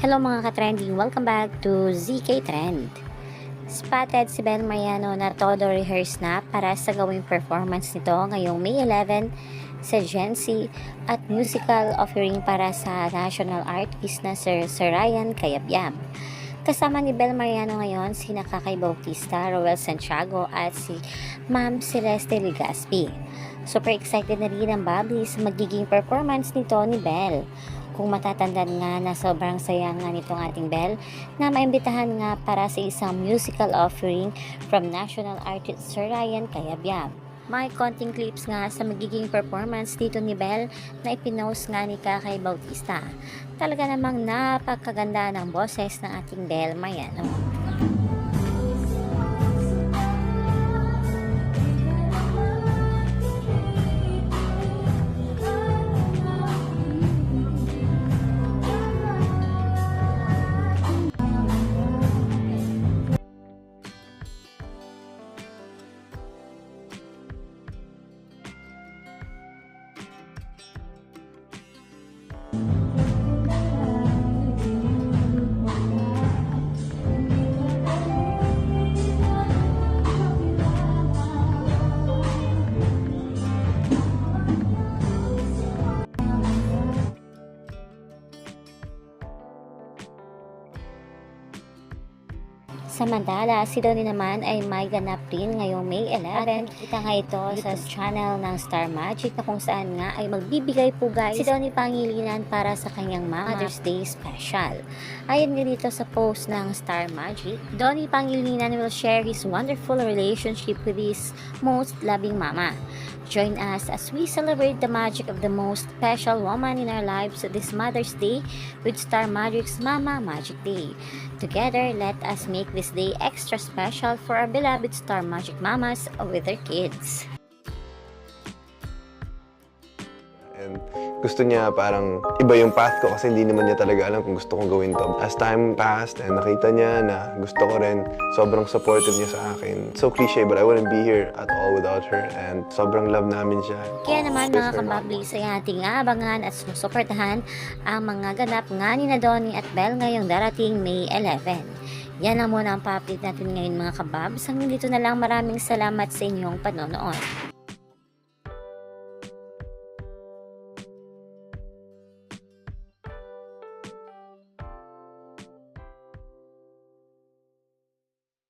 Hello mga ka-trending, welcome back to ZK Trend. Spotted si Ben Mariano na todo rehearse na para sa gawing performance nito ngayong May 11 sa Gen Z at musical offering para sa national artist na Sir, Sir Ryan Cayabyab. Kasama ni Bel Mariano ngayon si Nakakay Bautista, Roel Santiago at si Ma'am Celeste Ligaspi. Super excited na rin ang Bobby sa magiging performance nito ni Bel. Kung matatandaan nga na sobrang saya nga nitong ating Bel na maimbitahan nga para sa isang musical offering from national artist Sir Ryan Cayabyab. May konting clips nga sa magiging performance dito ni Bel na ipinost nga ni Kakay Bautista. Talaga namang napakaganda ng boses ng ating Bel Mariano. Samantala, si Donnie naman ay may ganap rin ngayong May 11. Kita nga ito sa channel ng Star Magic na kung saan nga ay magbibigay po guys si Donnie Pangilinan para sa kanyang Mother's Day special. Ayon nga dito sa post ng Star Magic, Donnie Pangilinan will share his wonderful relationship with his most loving mama. Join us as we celebrate the magic of the most special woman in our lives this Mother's Day with Star Magic's Mama Magic Day. Together, let us make this day extra special for our beloved Star Magic Mamas with their kids. And gusto niya parang iba yung path ko kasi hindi naman niya talaga alam kung gusto kong gawin to. As time passed and nakita niya na gusto ko rin, sobrang supportive niya sa akin. So cliche but I wouldn't be here at all without her and sobrang love namin siya. Kaya naman mga Yes, sir. kababli sa ating aabangan at susuportahan ang mga ganap nga ni na Donnie at Belle ngayong darating May 11. Yan lang muna ang pa-update natin ngayon mga kababs. Hanggang dito na lang maraming salamat sa inyong panonood.